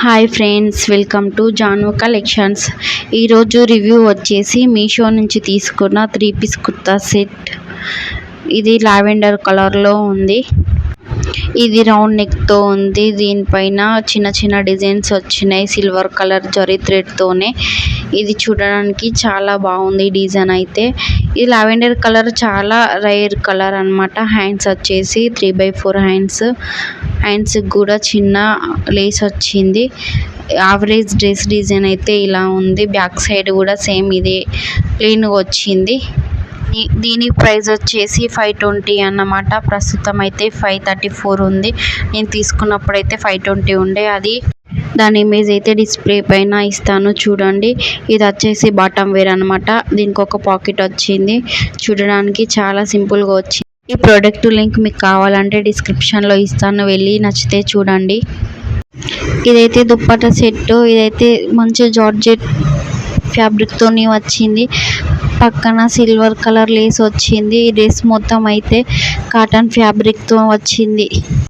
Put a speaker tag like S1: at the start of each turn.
S1: Hi friends welcome to Janu collections ఈరోజు review వచ్చేసి మీషో నుంచి తీసుకున్న త్రీ పీస్ కుర్తా సెట్ ఇది లావెండర్ కలర్లో ఉంది. ఇది రౌండ్ నెక్తో ఉంది. దీనిపైన చిన్న చిన్న డిజైన్స్ వచ్చినాయి. సిల్వర్ కలర్ జరీ థ్రెడ్తోనే ఇది చూడడానికి చాలా బాగుంది డిజైన్ అయితే. ఈ లావెండర్ కలర్ చాలా రేర్ కలర్ అనమాట హ్యాండ్స్ వచ్చేసి three by four hands. Hands కూడా చిన్న లేస్ వచ్చింది. యావరేజ్ డ్రెస్ డిజైన్ అయితే ఇలా ఉంది. బ్యాక్ సైడ్ కూడా సేమ్ ఇదే ప్లెయిన్ వచ్చింది. దీని ప్రైస్ వచ్చేసి ఫైవ్ ట్వంటీ అన్నమాట. ప్రస్తుతం అయితే ఫైవ్ థర్టీ ఫోర్ ఉంది. నేను తీసుకున్నప్పుడు అయితే ఫైవ్ ట్వంటీ ఉండే. అది దాని ఇమేజ్ అయితే డిస్ప్లే పైన ఇస్తాను చూడండి. ఇది వచ్చేసి బాటమ్ వేర్ అనమాట దీనికి ఒక పాకెట్ వచ్చింది. చూడడానికి చాలా సింపుల్గా వచ్చింది. ఈ ప్రోడక్ట్ లింక్ మీకు కావాలంటే డిస్క్రిప్షన్లో ఇస్తాను. వెళ్ళి నచ్చితే చూడండి. ఇదైతే దుప్పట సెట్ ఇదైతే మంచి జార్జెట్ ఫ్యాబ్రిక్తోని వచ్చింది. పక్కన సిల్వర్ కలర్ లేస్ వచ్చింది. ఈ డ్రెస్ మొత్తం అయితే కాటన్ ఫ్యాబ్రిక్తో వచ్చింది.